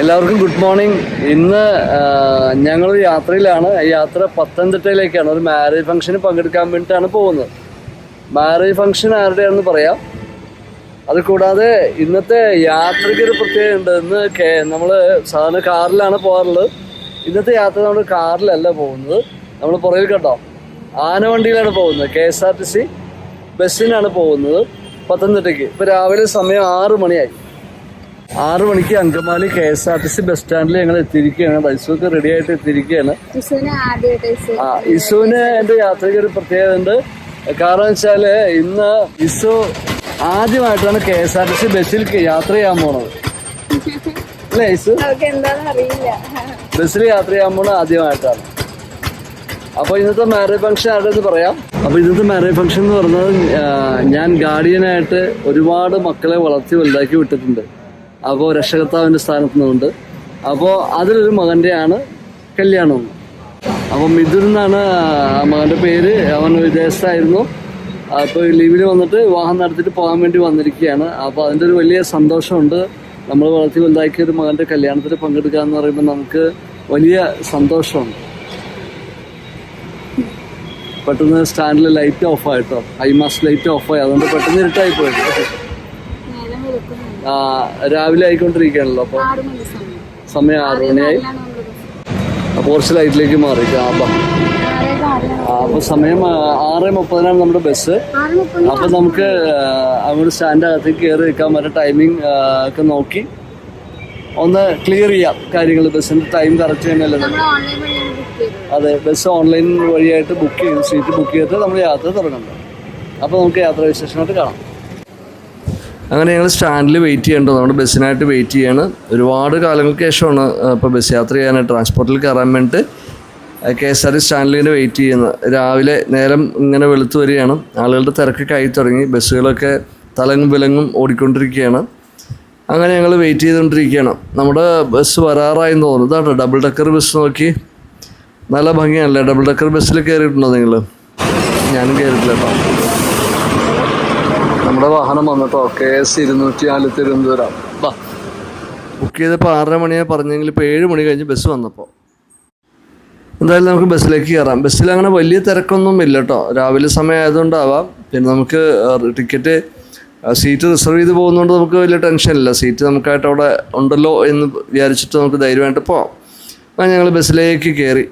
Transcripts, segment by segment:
എല്ലാവർക്കും good morning. ഇന്ന് ഞങ്ങൾ യാത്രയിലാണ്. യാത്ര പത്തനംതിട്ടയിലേക്കാണ്. ഒരു മാരേജ് ഫംഗ്ഷന് പങ്കെടുക്കാൻ വേണ്ടിയിട്ടാണ് പോകുന്നത്. മാരേജ് ഫംഗ്ഷൻ ആരുടെയാണെന്ന് പറയാം. അത് കൂടാതെ ഇന്നത്തെ യാത്രയ്ക്ക് ഒരു പ്രത്യേകത ഉണ്ട്. ഇന്ന് നമ്മൾ സാധാരണ കാറിലാണ് പോകാറുള്ളത്. ഇന്നത്തെ യാത്ര നമ്മൾ കാറിലല്ല പോകുന്നത്. നമ്മൾ പുറകിൽ കണ്ടോ? ആനവണ്ടിയിലാണ് പോകുന്നത്. K S R T C ബസ്സിനാണ് പോകുന്നത്. പത്തനംതിട്ടയ്ക്ക്. ഇപ്പോൾ രാവിലെ സമയം ആറ് മണിയായി. ആറ് മണിക്ക് Angamaly K S R T C bus സ്റ്റാൻഡിൽ ഞങ്ങൾ എത്തിയിരിക്കുകയാണ്. ബൈസൊക്കെ റെഡി ആയിട്ട് എത്തിയിരിക്കുകയാണ്. ആ ഇസുവിന് എന്റെ യാത്രയ്ക്ക് ഒരു പ്രത്യേകത ഉണ്ട്. കാരണം വെച്ചാൽ ഇന്ന് ഇസു ആദ്യമായിട്ടാണ് K S R T C ബസ്സിൽ യാത്ര ചെയ്യാൻ പോണത്. അല്ലേ ഇസു? ബസ്സിൽ യാത്ര ചെയ്യാൻ പോണത് ആദ്യമായിട്ടാണ്. അപ്പോൾ ഇന്നത്തെ മാരേജ് ഫംഗ്ഷൻ ആരുടെ പറയാം? അപ്പോൾ ഇന്നത്തെ മാരേജ് ഫംഗ്ഷൻ എന്ന് പറഞ്ഞത് ഞാൻ ഗാർഡിയനായിട്ട് ഒരുപാട് മക്കളെ വളർത്തി വലുതാക്കി വിട്ടിട്ടുണ്ട്. അപ്പോ രക്ഷകർത്താവിന്റെ സ്ഥാനത്ത് നിന്നുണ്ട് അപ്പോ അതിലൊരു മകന്റെയാണ് കല്യാണം അപ്പൊ മിഥുൻ എന്നാണ് ആ മകന്റെ പേര്. അവൻ വിദേശത്തായിരുന്നു അപ്പോൾ ലീവിൽ വന്നിട്ട് വിവാഹം നടത്തിയിട്ട് പോകാൻ വേണ്ടി വന്നിരിക്കുകയാണ്. അപ്പോൾ അതിന്റെ ഒരു വലിയ സന്തോഷമുണ്ട്. നമ്മൾ വളർത്തി വലുതാക്കിയ ഒരു മകന്റെ കല്യാണത്തിൽ പങ്കെടുക്കുക എന്ന് പറയുമ്പോൾ നമുക്ക് വലിയ സന്തോഷമുണ്ട്. പെട്ടെന്ന് സ്റ്റാൻഡിൽ ലൈറ്റ് ഓഫ് ആയിട്ടോ? ഐ മാസ് ലൈറ്റ് ഓഫ് ആയി. അതുകൊണ്ട് പെട്ടെന്ന് ഇരുട്ടായി പോയി. ആ, രാവിലെ ആയിക്കൊണ്ടിരിക്കുകയാണല്ലോ അപ്പോൾ മണി സമയം. ആറു മണിയായി. അപ്പോൾ കുറച്ച് ലൈറ്റിലേക്ക് മാറി. അപ്പൊ അപ്പം. അപ്പോൾ സമയം ആറ് മുപ്പതിനാണ് നമ്മുടെ ബസ്. അപ്പൊ അപ്പോൾ നമുക്ക് അങ്ങോട്ട് സ്റ്റാൻഡ് അകത്തേക്ക് കയറി നിൽക്കാൻ പറ്റുന്ന ടൈമിംഗ് ഒക്കെ നോക്കി. ഒന്ന് ക്ലിയർ ചെയ്യാം കാര്യങ്ങൾ ബസ്സിന്റെ ടൈം കറക്റ്റ് തന്നെയല്ലേ അതെ ബസ് ഓൺലൈൻ വഴിയായിട്ട് ബുക്ക് ചെയ്ത് സീറ്റ് ബുക്ക് ചെയ്തിട്ട് നമ്മൾ യാത്ര തുടങ്ങുന്നത് അപ്പോൾ നമുക്ക് യാത്രാ വിശേഷമായിട്ട് കാണാം. അങ്ങനെ ഞങ്ങൾ സ്റ്റാൻഡിൽ വെയിറ്റ് ചെയ്യേണ്ടത് നമ്മുടെ ബസ്സിനായിട്ട് വെയിറ്റ് ചെയ്യാണ്. ഒരുപാട് കാലങ്ങൾക്ക് ശേഷമാണ് ഇപ്പോൾ ബസ് യാത്ര ചെയ്യാനായിട്ട് ട്രാൻസ്പോർട്ടിൽ കയറാൻ വേണ്ടിയിട്ട് കെ എസ് ആർ ടി സ്റ്റാൻഡിൽ ഇങ്ങനെ വെയിറ്റ് ചെയ്യുന്നത്. രാവിലെ നേരം ഇങ്ങനെ വെളുത്തു വരികയാണ്. ആളുകളുടെ തിരക്ക് കൈ തുടങ്ങി. ബസ്സുകളൊക്കെ തലങ്ങും വിലങ്ങും ഓടിക്കൊണ്ടിരിക്കുകയാണ്. അങ്ങനെ ഞങ്ങൾ വെയിറ്റ് ചെയ്തുകൊണ്ടിരിക്കുകയാണ്. നമ്മുടെ ബസ് വരാറായി എന്ന് തോന്നുന്നു. ഇതാണ് ഡബിൾ ഡെക്കർ ബസ് നോക്കി. നല്ല ഭംഗിയാണല്ലേ? ഡബിൾ ഡെക്കർ ബസ്സിൽ കയറിയിട്ടുണ്ടോ നിങ്ങൾ ഞാനും കയറിയിട്ടില്ല കേട്ടോ നമ്മുടെ വാഹനം വന്നിട്ടോ കെ എസ് ഇരുന്നൂറ്റി നാല് തിരുവനന്തപുരം ബുക്ക് ചെയ്തപ്പോൾ ആറര മണിയാണ് പറഞ്ഞെങ്കിൽ ഇപ്പോൾ ഏഴ് മണി കഴിഞ്ഞ് ബസ് വന്നപ്പോൾ എന്തായാലും നമുക്ക് ബസ്സിലേക്ക് കയറാം ബസ്സിൽ അങ്ങനെ വലിയ തിരക്കൊന്നും ഇല്ല കേട്ടോ രാവിലെ സമയം ആയതുകൊണ്ടാവാം പിന്നെ നമുക്ക് ടിക്കറ്റ് സീറ്റ് റിസർവ് ചെയ്ത് പോകുന്നതുകൊണ്ട് നമുക്ക് വലിയ ടെൻഷൻ ഇല്ല. സീറ്റ് നമുക്കായിട്ട് അവിടെ ഉണ്ടല്ലോ എന്ന് വിചാരിച്ചിട്ട് നമുക്ക് ധൈര്യമായിട്ട് പോവാം. ഞങ്ങൾ ബസ്സിലേക്ക് കയറി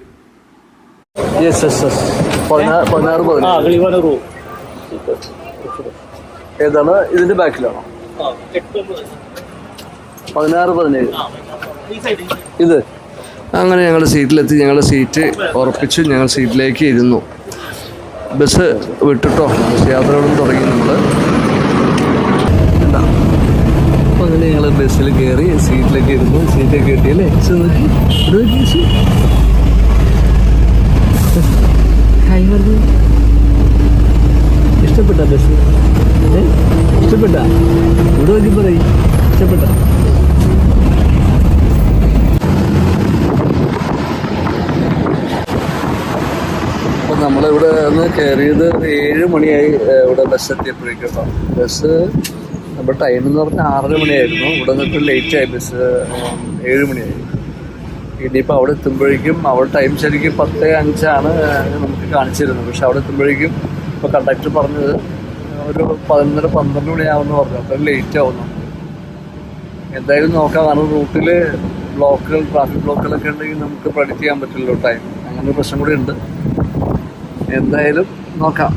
യെസ് യെസ് യെസ് പതിനാറ് പതിനാറ് ആ പതിനാറ് കിളിവാന റൂ ഏതാണ്? ഇതിന്റെ ബാക്കിലാണോ? ആ എട്ടൊമ്പത്. പതിനാറ് പതിനേഴ്. ആ ഈ സൈഡ് ഇത്? അങ്ങനെ ഞങ്ങൾ സീറ്റിലെത്തി. ഞങ്ങളുടെ സീറ്റ് ഉറപ്പിച്ച്. ഞങ്ങൾ സീറ്റിലേക്ക് ഇരുന്നു. ബസ് വിട്ടിട്ടോ? ബസ് യാത്രകളും തുടങ്ങി നമ്മൾ അപ്പോൾ അങ്ങനെ ഞങ്ങൾ ബസ്സിൽ കയറി സീറ്റിലേക്ക് ഇരുന്നു. സീറ്റൊക്കെ കിട്ടിയല്ലേ നോക്കി നോക്കി ബസ്. പറഞ്ഞു ഇഷ്ടപ്പെട്ട ബസ്? ഇഷ്ടപ്പെട്ട? ഇവിടെ നോക്കി പറയും. ഇഷ്ടപ്പെട്ട? നമ്മളിവിടെ നിന്ന് കയറിയത് ഏഴ് മണിയായി ഇവിടെ ബസ് എത്തിയപ്പോഴേക്കും ബസ് നമ്മുടെ ടൈം എന്ന് പറഞ്ഞാൽ ആറര മണിയായിരുന്നു. ഇവിടെ നിന്നിട്ട് ലേറ്റ് ആയി ബസ് ഏഴ് മണിയായി. ഇനിയിപ്പോൾ അവിടെ എത്തുമ്പോഴേക്കും അവിടെ ടൈം ശരിക്കും പത്ത് അഞ്ചാണ് നമുക്ക് കാണിച്ചിരുന്നത്. പക്ഷെ അവിടെ എത്തുമ്പോഴേക്കും ഇപ്പോൾ കണ്ടക്ടർ പറഞ്ഞത് ഒരു പതിനൊന്നര പന്ത്രണ്ട് മണിയാവുമെന്ന് പറഞ്ഞു. അപ്പം ലേറ്റ് ആവുന്നു. എന്തായാലും നോക്കാം. കാരണം റൂട്ടിൽ ബ്ലോക്കുകൾ ട്രാഫിക് ബ്ലോക്കുകളൊക്കെ ഉണ്ടെങ്കിൽ നമുക്ക് പ്രഡിക്റ്റ് ചെയ്യാൻ പറ്റില്ലല്ലോ ടൈം അങ്ങനെ ഒരു പ്രശ്നം കൂടി ഉണ്ട്. എന്തായാലും നോക്കാം.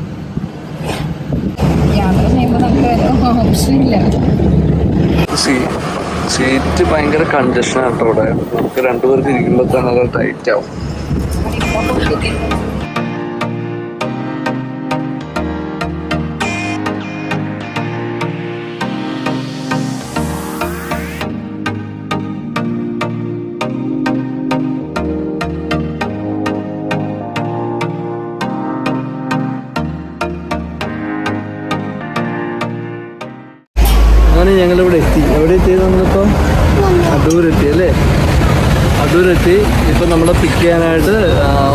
യാത്ര ചെയ്യുമ്പോൾ നമുക്ക് ഓപ്ഷൻ ഇല്ല. സീറ്റ് ഭയങ്കര കൺജഷൻ ആട്ടോ ഇവിടെ. നമുക്ക് രണ്ടുപേർക്ക് ഇരിക്കുമ്പോൾ തന്നെ അത് ടൈറ്റ് ആവും. അടൂരെത്തി അല്ലേ? അടൂരെത്തി. ഇപ്പം നമ്മളെ പിക്ക് ചെയ്യാനായിട്ട്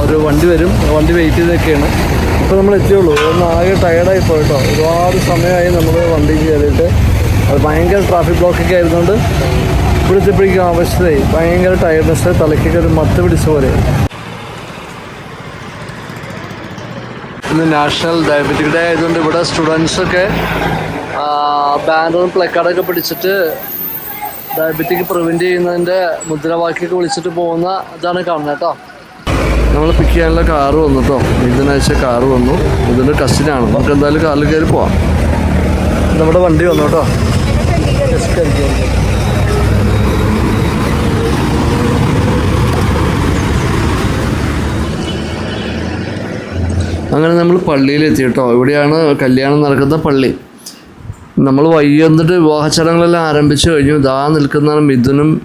ഒരു വണ്ടി വരും. വണ്ടി വെയിറ്റ് ചെയ്തൊക്കെയാണ് ഇപ്പോൾ നമ്മൾ എത്തിയുള്ളൂ. ഒന്ന് ആകെ ടയർഡായി പോയിട്ടോ ഒരുപാട് സമയമായി നമ്മൾ വണ്ടി കയറിയിട്ട്. അത് ഭയങ്കര ട്രാഫിക് ബ്ലോക്കൊക്കെ ആയിരുന്നുകൊണ്ട് ഇവിടെ എത്തിയപ്പോഴേക്കും ആവശ്യമായി ഭയങ്കര ടയർഡ്നെസ് തലയ്ക്കൊക്കെ ഒരു മത്ത് പിടിച്ച പോലെ. ഇന്ന് നാഷണൽ ഡയബറ്റിക് ഡേ ആയതുകൊണ്ട് ഇവിടെ സ്റ്റുഡൻസൊക്കെ ബാനറും പ്ലക്കാർഡൊക്കെ പിടിച്ചിട്ട് ഡയബറ്റിക് പ്രിവെന്റ് ചെയ്യുന്നതിന്റെ മുദ്രാവാക്യമൊക്കെ വിളിച്ചിട്ട് പോകുന്ന ഇതാണ് കാണുന്നത് കേട്ടോ. നമ്മൾ പിക്ക് ചെയ്യാനുള്ള കാറ് വന്നു കേട്ടോ ഇതിനാഴ്ച കാറ് വന്നു. ഇതിന്റെ കസിനാണ് നമുക്ക് എന്തായാലും കാറിൽ കയറി പോവാം. നമ്മുടെ വണ്ടി വന്നു കേട്ടോ. അങ്ങനെ നമ്മൾ പള്ളിയിലെത്തി കേട്ടോ ഇവിടെയാണ് കല്യാണം നടക്കുന്ന പള്ളി. നമ്മൾ വൈകി വന്നിട്ട് വിവാഹ ചടങ്ങുകളെല്ലാം ആരംഭിച്ചു കഴിഞ്ഞു. ദാ നിൽക്കുന്നതാണ് മിഥുനും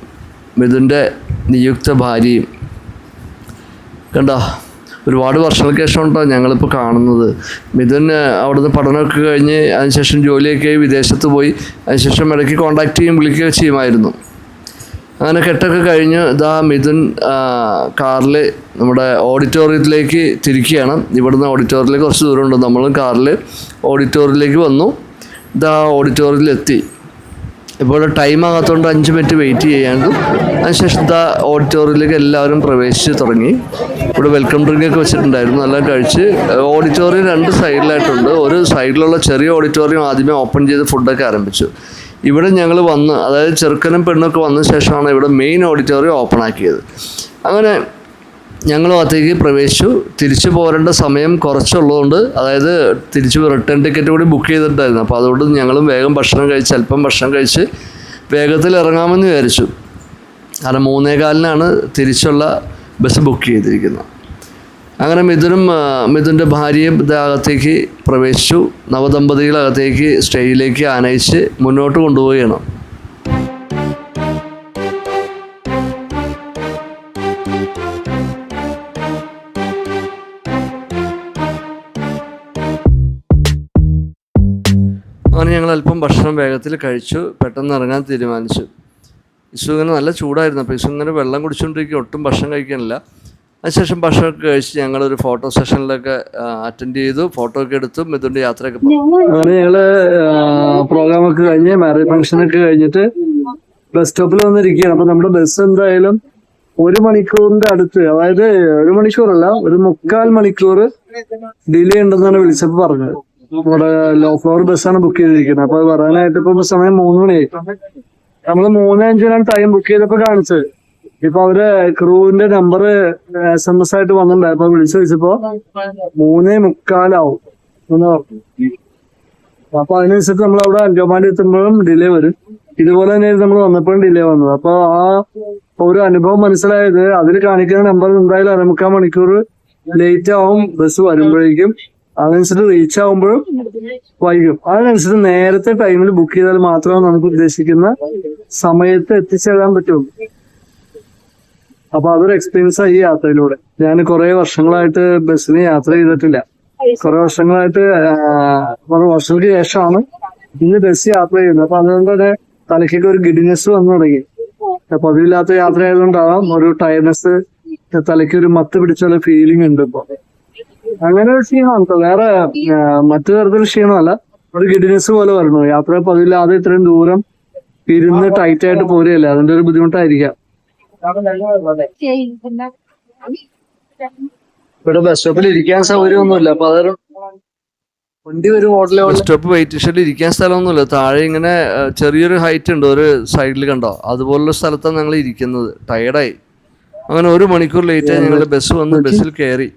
മിഥുന്റെ നിയുക്ത ഭാര്യയും. കണ്ടോ? ഒരുപാട് വർഷങ്ങൾക്ക് ശേഷം ഉണ്ടോ ഞങ്ങളിപ്പോൾ കാണുന്നത്. മിഥുൻ അവിടുന്ന് പഠനമൊക്കെ കഴിഞ്ഞ് അതിനുശേഷം ജോലിയൊക്കെ ആയി വിദേശത്ത് പോയി. അതിനുശേഷം ഇടയ്ക്ക് കോണ്ടാക്ട് ചെയ്യും വിളിക്കുകയൊക്കെ ചെയ്യുമായിരുന്നു. അങ്ങനെ കെട്ടൊക്കെ കഴിഞ്ഞ് ഇതാ മിഥുൻ കാറിൽ നമ്മുടെ ഓഡിറ്റോറിയത്തിലേക്ക് തിരിക്കുകയാണ്. ഇവിടുന്ന് ഓഡിറ്റോറിയത്തിലേക്ക് കുറച്ച് ദൂരമുണ്ട്. നമ്മളും കാറിൽ ഓഡിറ്റോറിയത്തിലേക്ക് വന്നു. ഇതാ ഓഡിറ്റോറിയത്തിലെത്തി ഇപ്പോൾ ടൈം ആകാത്തതുകൊണ്ട് അഞ്ച് മിനിറ്റ് വെയിറ്റ് ചെയ്യാണ്ട് അതിനുശേഷം ഇതാ ഓഡിറ്റോറിയത്തിലേക്ക് എല്ലാവരും പ്രവേശിച്ച് തുടങ്ങി. ഇവിടെ വെൽക്കം ഡ്രിങ്ക് ഒക്കെ വെച്ചിട്ടുണ്ടായിരുന്നു. എല്ലാം കഴിച്ച്. ഓഡിറ്റോറിയം രണ്ട് സൈഡിലായിട്ടുണ്ട് ഒരു സൈഡിലുള്ള ചെറിയ ഓഡിറ്റോറിയം ആദ്യമേ ഓപ്പൺ ചെയ്ത് ഫുഡൊക്കെ ആരംഭിച്ചു. ഇവിടെ ഞങ്ങൾ വന്ന് അതായത് ചെറുക്കനും പെണ്ണൊക്കെ വന്ന ശേഷമാണ് ഇവിടെ മെയിൻ ഓഡിറ്റോറിയം ഓപ്പൺ ആക്കിയത്. അങ്ങനെ ഞങ്ങൾ അകത്തേക്ക് പ്രവേശിച്ചു. തിരിച്ചു പോരേണ്ട സമയം കുറച്ചുള്ളതുകൊണ്ട് അതായത് തിരിച്ച് റിട്ടേൺ ടിക്കറ്റ് കൂടി ബുക്ക് ചെയ്തിട്ടുണ്ടായിരുന്നു. അപ്പോൾ അതുകൊണ്ട് ഞങ്ങളും വേഗം ഭക്ഷണം കഴിച്ച് അല്പം ഭക്ഷണം കഴിച്ച് വേഗത്തിൽ ഇറങ്ങാമെന്ന് വിചാരിച്ചു. കാരണം മൂന്നേകാലിനാണ് തിരിച്ചുള്ള ബസ് ബുക്ക് ചെയ്തിരിക്കുന്നത്. അങ്ങനെ മിഥുനും മിഥുന്റെ ഭാര്യയും ഇതകത്തേക്ക് പ്രവേശിച്ചു. നവദമ്പതികളകത്തേക്ക് സ്റ്റേജിലേക്ക് ആനയിച്ച് മുന്നോട്ട് കൊണ്ടുപോവുകയാണ്. അങ്ങനെ ഞങ്ങൾ അല്പം ഭക്ഷണം വേഗത്തിൽ കഴിച്ചു പെട്ടെന്ന് ഇറങ്ങാൻ തീരുമാനിച്ചു. ഇസു ഇങ്ങനെ നല്ല ചൂടായിരുന്നു. അപ്പോൾ ഇസു ഇങ്ങനെ വെള്ളം കുടിച്ചുകൊണ്ടിരിക്കുക ഒട്ടും ഭക്ഷണം കഴിക്കാനില്ല. അതിനുശേഷം ഭക്ഷണമൊക്കെ കഴിച്ച് ഞങ്ങളൊരു ഫോട്ടോ സെഷനിലൊക്കെ അറ്റൻഡ് ചെയ്തു ഫോട്ടോ ഒക്കെ എടുത്തു മിഥുന്റെ യാത്രയൊക്കെ അങ്ങനെ ഞങ്ങൾ പ്രോഗ്രാമൊക്കെ കഴിഞ്ഞ് മാരേജ് ഫംഗ്ഷനൊക്കെ കഴിഞ്ഞിട്ട് ബസ് സ്റ്റോപ്പിൽ വന്നിരിക്കുകയാണ്. അപ്പോൾ നമ്മുടെ ബസ് എന്തായാലും ഒരു മണിക്കൂറിന്റെ അടുത്ത് അതായത് ഒരു മണിക്കൂറല്ല ഒരു മുക്കാൽ മണിക്കൂർ ഡിലേ ഉണ്ടെന്നാണ് വിളിച്ചപ്പോൾ പറഞ്ഞത്. നമ്മുടെ ലോ ഫ്ലോർ ബസ്സാണ് ബുക്ക് ചെയ്തിരിക്കുന്നത്. അപ്പൊ പറയാനായിട്ട് ഇപ്പൊ സമയം മൂന്ന് മണിയായി നമ്മൾ മൂന്ന് അഞ്ചിനാണ് ടൈം ബുക്ക് ചെയ്തപ്പോ കാണിച്ചത്. ഇപ്പൊ അവർ ക്രൂവിന്റെ നമ്പർ എസ് എം എസ് ആയിട്ട് വന്നിട്ടുണ്ടായി അപ്പൊ വിളിച്ചു ചോദിച്ചപ്പോ മൂന്നേ മുക്കാലാവും. എന്ന് പറഞ്ഞു അപ്പൊ അതിനനുസരിച്ച് നമ്മൾ അവിടെ അഞ്ചോമാണ്ടി എത്തുമ്പോഴും ഡിലേ വരും. ഇതുപോലെ തന്നെയായിരുന്നു നമ്മൾ വന്നപ്പോഴും ഡിലേ വന്നത്. അപ്പൊ ആ ഒരു അനുഭവം മനസ്സിലായത് അതിൽ കാണിക്കുന്ന നമ്പർ എന്തായാലും അരമുക്കാൽ മണിക്കൂർ ലേറ്റ് ആവും. ബസ് വരുമ്പോഴേക്കും. അതനുസരിച്ച് റീച്ച് ആകുമ്പോഴും വൈകും. അതിനനുസരിച്ച് നേരത്തെ ടൈമിൽ ബുക്ക് ചെയ്താൽ മാത്രമേ നമുക്ക് ഉദ്ദേശിക്കുന്ന സമയത്ത് എത്തിച്ചേരാൻ പറ്റുള്ളൂ. അപ്പൊ അതൊരു എക്സ്പീരിയൻസ് ആയി യാത്രയിലൂടെ. ഞാൻ കുറെ വർഷങ്ങളായിട്ട് ബസ്സിന് യാത്ര ചെയ്തിട്ടില്ല. കുറെ വർഷങ്ങളായിട്ട് കുറെ വർഷങ്ങൾക്ക് ശേഷമാണ് ഇന്ന് ബസ് യാത്ര ചെയ്യുന്നത്. അപ്പൊ അതുകൊണ്ട് തന്നെ തലയ്ക്കൊക്കെ ഒരു ഗിഡിനെസ് വന്നു തുടങ്ങി. അപ്പൊ അതില്ലാത്ത യാത്ര ആയതുകൊണ്ടാവാം ഒരു ടയർനെസ് തലയ്ക്ക് ഒരു മത്ത് പിടിച്ചുള്ള ഫീലിംഗ് ഉണ്ട് ഇപ്പൊ. അങ്ങനെ ഒരു ക്ഷീണമാണ് വേറെ മറ്റു തരത്തിലുള്ള ക്ഷീണമല്ല. ഒരു ഗിഡിനെസ് പോലെ വരണു. യാത്ര പതിവില്ലാതെ ഇത്രയും ദൂരം ഇരുന്ന് ടൈറ്റ് ആയിട്ട് പോരുകയല്ലേ? അതിന്റെ ഒരു ബുദ്ധിമുട്ടായിരിക്കാം. ഇവിടെ ബസ് സ്റ്റോപ്പിൽ ഇരിക്കാൻ സൗകര്യമൊന്നുമില്ല. അപ്പൊ അതൊരു വണ്ടി വരും ഹോട്ടലിൽ ബസ് സ്റ്റോപ്പ് വെയിറ്റ് ഷെഡിൽ ഇരിക്കാൻ സ്ഥലമൊന്നുമില്ല. താഴെ ഇങ്ങനെ ചെറിയൊരു ഹൈറ്റ് ഉണ്ട്. ഒരു സൈഡിൽ കണ്ടോ? അതുപോലുള്ള സ്ഥലത്താണ് ഞങ്ങൾ ഇരിക്കുന്നത്. ടയർഡായി അങ്ങനെ ഒരു മണിക്കൂർ ലേറ്റ് ആയി ഞങ്ങളുടെ ബസ് വന്ന് ബസ്സിൽ കയറി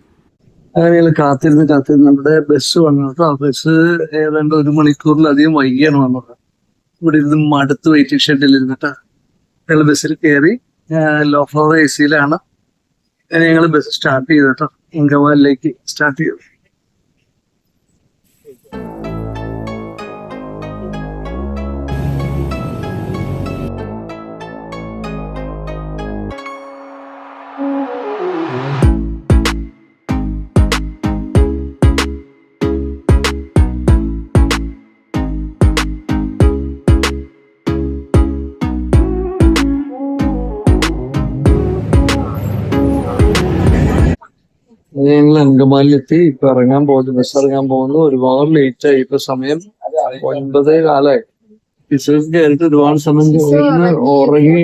അങ്ങനെ ഞങ്ങൾ കാത്തിരുന്ന് കാത്തിരുന്ന് നമ്മുടെ ബസ് വന്നത്. ആ ബസ് ഏതാണ്ട് ഒരു മണിക്കൂറിലധികം വൈകിയാണ് വന്നത്. ഇവിടെ ഇരുന്ന് മടുത്ത് വെയിറ്റിംഗ് ഷെഡിൽ ഇരുന്നിട്ട് ഞങ്ങൾ ബസ്സിൽ കയറി ലോ ഫ്ലോർ എ സിയിലാണ് ഞങ്ങൾ ബസ് സ്റ്റാർട്ട് ചെയ്തിട്ടോ ഇങ്കവാലിലേക്ക് സ്റ്റാർട്ട് ചെയ്തു. ഞങ്ങൾ അങ്കമാലിലെത്തി ഇപ്പൊ ഇറങ്ങാൻ പോകുന്നു. ബസ് ഇറങ്ങാൻ പോകുന്നു. ഒരുപാട് ലേറ്റ് ആയി. ഇപ്പൊ സമയം ഒൻപതേ കാലായി. ബിസിനസ് കയറിട്ട് ഒരുപാട് സമയം കഴിഞ്ഞ് ഉറങ്ങി.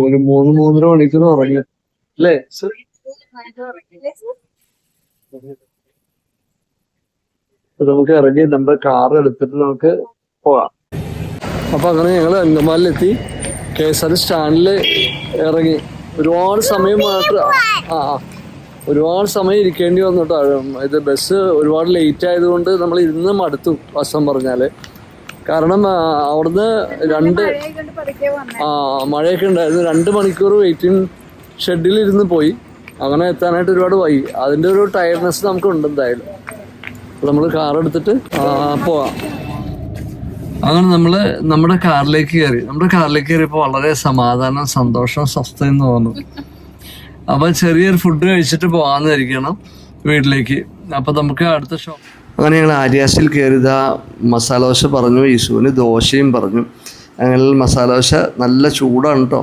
ഒരു മൂന്ന് മൂന്നര മണിക്കൂർ ഉറങ്ങി. അല്ലേ? നമുക്ക് ഇറങ്ങി നമ്മുടെ കാർ എടുത്തിട്ട് നമുക്ക് പോവാം അപ്പൊ അങ്ങനെ ഞങ്ങൾ അങ്കമാലിലെത്തി കെ എസ് ആർ സ്റ്റാൻഡിൽ ഇറങ്ങി. ഒരുപാട് സമയം മാത്രം. ആ ആ. ഒരുപാട് സമയം ഇരിക്കേണ്ടി വന്നു കേട്ടോ. ഇത് ബസ് ഒരുപാട് ലേറ്റ് ആയതുകൊണ്ട് നമ്മൾ ഇരുന്ന് മടുത്തു വശം പറഞ്ഞാൽ. കാരണം അവിടുന്ന് രണ്ട് ആ മഴയൊക്കെ ഉണ്ടായിരുന്നു. രണ്ട് മണിക്കൂർ വെയിറ്റിംഗ് ഷെഡിൽ ഇരുന്ന് പോയി. അങ്ങനെ എത്താനായിട്ട് ഒരുപാട് വൈകി. അതിന്റെ ഒരു ടയർനെസ് നമുക്ക് ഉണ്ട് എന്തായാലും. നമ്മൾ കാർ എടുത്തിട്ട് പോവാം. അങ്ങനെ നമ്മൾ നമ്മുടെ കാറിലേക്ക് കയറി. നമ്മുടെ കാറിലേക്ക് കയറിയപ്പോൾ വളരെ സമാധാനം സന്തോഷം സ്വസ്ഥ എന്ന് തോന്നുന്നു. അപ്പൊ ചെറിയൊരു ഫുഡ് കഴിച്ചിട്ട് പോവാന്നായിരിക്കണം വീട്ടിലേക്ക്. അപ്പൊ നമുക്ക് അടുത്ത ഷോ അങ്ങനെ ഞങ്ങൾ ആര്യാസിൽ കയറിയത് മസാല ദോശ പറഞ്ഞു യേശുവിന് ദോശയും പറഞ്ഞു. അങ്ങനെ മസാല ദോശ നല്ല ചൂടാണ് കേട്ടോ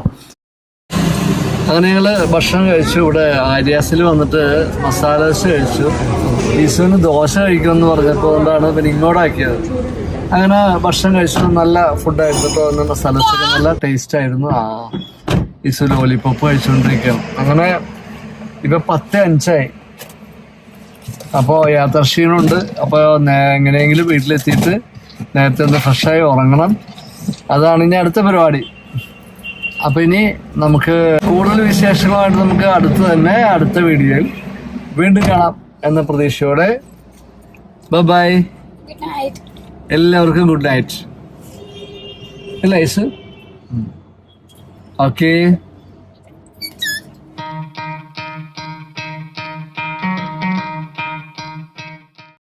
അങ്ങനെ ഞങ്ങൾ ഭക്ഷണം കഴിച്ചു. ഇവിടെ ആര്യാസിൽ വന്നിട്ട് മസാല ദോശ കഴിച്ചു. യേശുവിന് ദോശ കഴിക്കുമെന്ന് പറഞ്ഞപ്പോൾ കൊണ്ടാണ് പിന്നെ ഇങ്ങോട്ടാക്കിയത്. അങ്ങനെ ഭക്ഷണം കഴിച്ചിട്ട് നല്ല ഫുഡായിരുന്നു കേട്ടോ മസാല ദോശ നല്ല ടേസ്റ്റ് ആയിരുന്നു. ആ. ഈസു ലോലിപ്പോപ്പ് കഴിച്ചുകൊണ്ടിരിക്കുകയാണ് അങ്ങനെ ഇപ്പൊ പത്ത് അഞ്ചായി. അപ്പോൾ യാത്രാക്ഷീണമുണ്ട് അപ്പോൾ എങ്ങനെയെങ്കിലും വീട്ടിലെത്തിയിട്ട് നേരത്തെ ഒന്ന് ഫ്രഷായി ഉറങ്ങണം. അതാണ് ഇനി അടുത്ത പരിപാടി. അപ്പൊ ഇനി നമുക്ക് കൂടുതൽ വിശേഷങ്ങളുമായിട്ട് നമുക്ക് അടുത്ത് തന്നെ അടുത്ത വീഡിയോയിൽ വീണ്ടും കാണാം എന്ന പ്രതീക്ഷയോടെ. ബൈ എല്ലാവർക്കും ഗുഡ് നൈറ്റ് അല്ലേ ഐസ് Okay?